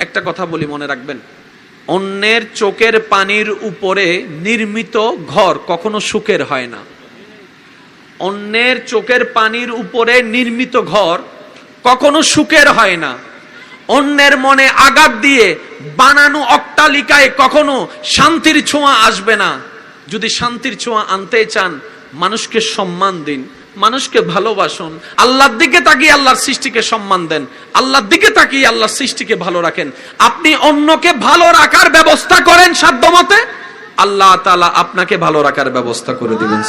একটা কথা বলি, মনে রাখবেন। অন্যের চোখের পানির উপরে নির্মিত ঘর কখনো সুখের হয় না। অন্যের চোখের পানির উপরে নির্মিত ঘর কখনো সুখের হয় না। অন্যের মনে আঘাত দিয়ে বানানো অট্টালিকায় কখনো শান্তির ছোঁয়া আসবে না। যদি শান্তির ছোঁয়া আনতে চান, মানুষকে সম্মান দিন। মানুষকে ভালোবাসুন। আল্লাহর দিকে তাকিয়ে আল্লাহর সৃষ্টিকে সম্মান দেন। আল্লাহর দিকে তাকিয়ে আল্লাহর সৃষ্টিকে ভালো রাখেন। আপনি অন্যকে ভালো রাখার ব্যবস্থা করেন সাধ্যমতে, আল্লাহ তাআলা আপনাকে ভালো রাখার ব্যবস্থা করে দিবেন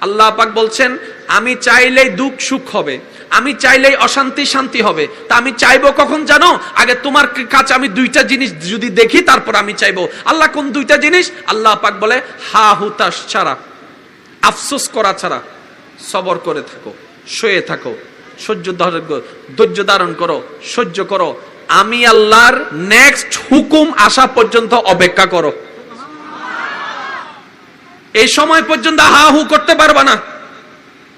আল্লাহ পাক বলছেন, আমি চাইলেই দুঃখ সুখ হবে, আমি চাইলেই অশান্তি শান্তি হবে, তা আমি চাইব কখন জানো? আগে তোমার কাছে আমি দুইটা জিনিস যদি দেখি, তারপর আমি চাইব। আল্লাহ কোন দুইটা জিনিস? আল্লাহ পাক বলে, হা হুতাশ ছাড়া। আফসোস করা ছাড়া সবর করে থাকো, শুয়ে থাকো, সহ্য ধৈর্য ধারণ করো, সহ্য করো। আমি আল্লাহর নেক্সট হুকুম আসা পর্যন্ত অপেক্ষা করো। এই সময় পর্যন্ত হা হু করতে পারবা না।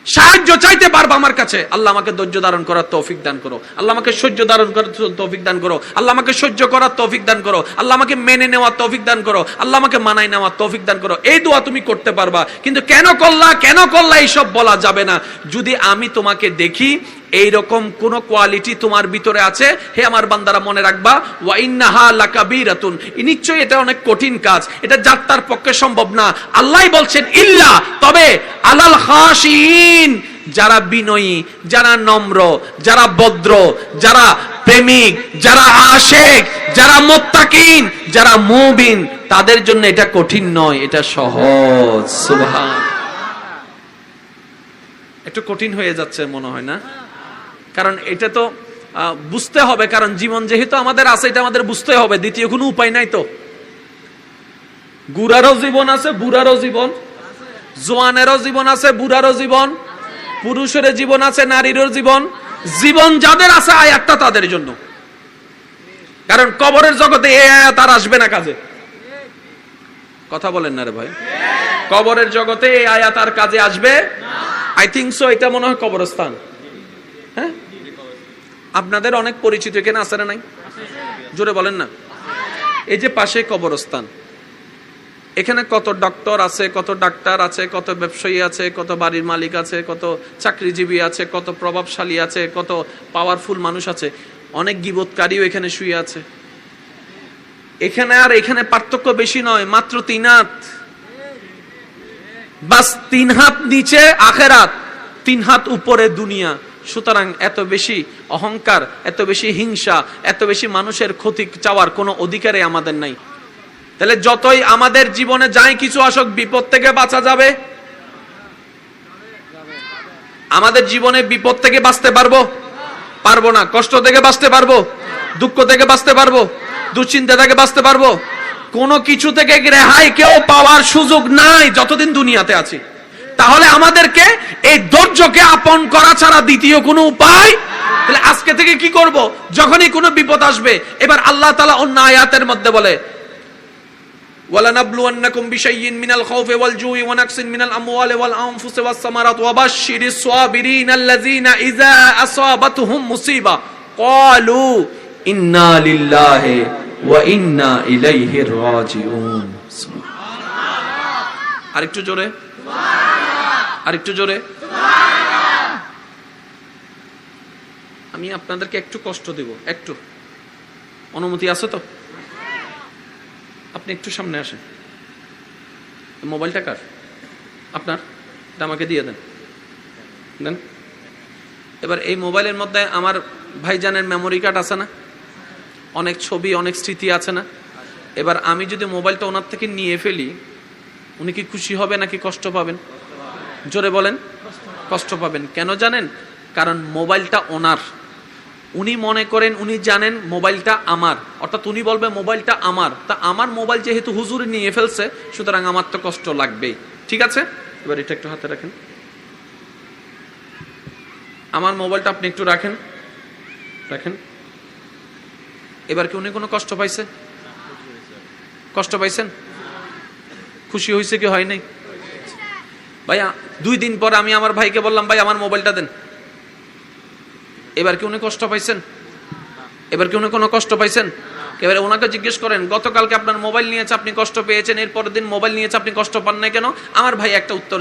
সাহায্য চাইতে পারব আমার কাছে। আল্লাহ আমাকে ধৈর্য ধারণ করার তৌফিক দান করো। আল্লাহ আমাকে সহ্য ধারণ করার তৌফিক দান করো। আল্লাহ আমাকে সহ্য করার তৌফিক দান করো। আল্লাহ আমাকে মেনে নেওয়ার তৌফিক দান করো। আল্লাহ আমাকে মানায় নেওয়ার তৌফিক দান করো। এই দোয়া তুমি করতে পারবা। কিন্তু কেন করলা কেন করলা, এইসব বলা যাবে না। যদি আমি তোমাকে দেখি এইরকম কোন কোয়ালিটি তোমার ভিতরে আছে? হে আমার বান্দারা মনে রাখবা ওয়াইন্নাহা লাকাবীরাতুন। নিশ্চয়ই এটা অনেক কঠিন কাজ। এটা যার তার পক্ষে সম্ভব না। আল্লাহই বলছেন ইল্লা তবে আলাল খাশিন যারা বিনয়ী যারা নম্র যারা ভদ্র যারা প্রেমিক যারা আশেক যারা মোত্তাকিন যারা মুবিন তাদের জন্য এটা কঠিন নয় এটা সহজ। সুবহান। একটু কঠিন হয়ে যাচ্ছে মনে হয় না? কারণ এটা তো বুঝতে হবে, কারণ জীবন যেহেতু আমাদের আছে, এটা আমাদের বুঝতে হবে, দ্বিতীয় কোনো উপায় নাই তো। গুড়ারও জীবন আছে, বুড়ারও জীবন। জোয়ানেরও জীবন আছে, বুড়ারও জীবন। পুরুষের জীবন আছে, নারীরও জীবন। জীবন যাদের আছে, আয়াতটা তাদের জন্য। কারণ কবরের জগতে এ আয়াত আর আসবে না কাজে। কথা বলেন না রে ভাই। কবরের জগতে এই আয়াত আর কাজে আসবে? আই থিঙ্ক সো এটা মনে হয় কবরস্থান। হ্যাঁ? আপনাদের অনেক পরিচিত, এখানে না নাই? জোরে বলেন না। এই যে পাশে কবরস্থান, এখানে কত ডক্টর আছে, কত ডাক্তার আছে, কত ব্যবসায়ী আছে, কত বাড়ির মালিক আছে, কত চাকরিজীবী আছে, কত প্রভাবশালী আছে, কত পাওয়ারফুল মানুষ আছে, অনেক গিবতকারীও এখানে শুয়ে আছে। এখানে আর এখানে পার্থক্য বেশি নয়, মাত্র তিন হাত। বাস তিন হাত নিচে, আখেরাত। তিন হাত উপরে দুনিয়া। সুতরাং এত বেশি অহংকার, এত বেশি হিংসা, এত বেশি মানুষের ক্ষতি চাওয়ার কোনো অধিকারে আমাদের নাই। তাহলে যতই আমাদের জীবনে যাই কিছু আসক, বিপদ থেকে বাঁচা যাবে? আমাদের জীবনে বিপদ থেকে বাঁচতে পারব? পারব না। কষ্ট থেকে বাঁচতে পারব? দুঃখ থেকে বাঁচতে পারব? দুশ্চিন্তা থেকে বাঁচতে পারব? কোনো কিছু থেকে রেহাই কেউ পাওয়ার সুযোগ নাই, যতদিন দুনিয়াতে আছি। তাহলে আমাদেরকে এই ধৈর্যকে আপন করা ছাড়া দ্বিতীয় কোনো উপায় তাহলে আজকে থেকে কি করব যখনই কোনো বিপদ আসবে এবার আল্লাহ তালা অন্য আয়াতের মধ্যে বলে ولنبلونكم بشيء من الخوف والجوع ونقص من الأموال والأنفس والثمرات وبشر الصابرين الذين إذا أصابتهم مصيبة قالوا إنا لله وإنا إليه راجعون আরেকটু জোরে আরেকটু জোরে। আমি আপনাদেরকে একটু কষ্ট দেব, একটু। অনুমতি আছে তো? আপনি একটু সামনে আসেন। মোবাইলটা কার? আপনার? আমাকে দিয়ে দেন। দেন। এবার এই মোবাইলের মধ্যে আমার ভাইজানের মেমোরি কার্ড আছে না? অনেক ছবি, অনেক স্মৃতি আছে না? এবার আমি যদি মোবাইলটা ওনার থেকে নিয়ে ফেলি, উনি কি খুশি হবে নাকি কষ্ট পাবেন? জোরে বলেন, কষ্ট পাবেন। কেন জানেন? কারণ মোবাইলটা ওনার। উনি মনে করেন, উনি জানেন মোবাইলটা আমার। অর্থাৎ উনি বলবে, মোবাইলটা আমার। তা আমার মোবাইল যেহেতু হুজুর নিয়ে ফেলছে, সুতরাং আমার তো কষ্ট লাগবেই। ঠিক আছে? এবার এটা একটু হাতে রাখেন। আমার মোবাইলটা আপনি একটু রাখেন। রাখেন। এবার কি উনি কোনো কষ্ট পাইছে? কষ্ট পাইছেন? খুশি হয়েছে কি হয় নাই? ভাইয়া, দুই দিন পর আমি আমার ভাইকে বললাম, ভাই, আমার মোবাইলটা দেন। এবার কি উনি কষ্ট পাইছেন? এবার কি উনি কোনো কষ্ট পাইছেন? এবারে ওনাকে জিজ্ঞেস করেন, গতকালকে আপনার মোবাইল নিয়েছে আপনি কষ্ট পেয়েছেন, এরপরের দিন মোবাইল নিয়েছে আপনি কষ্ট পান না কেন? আমার ভাই একটা উত্তর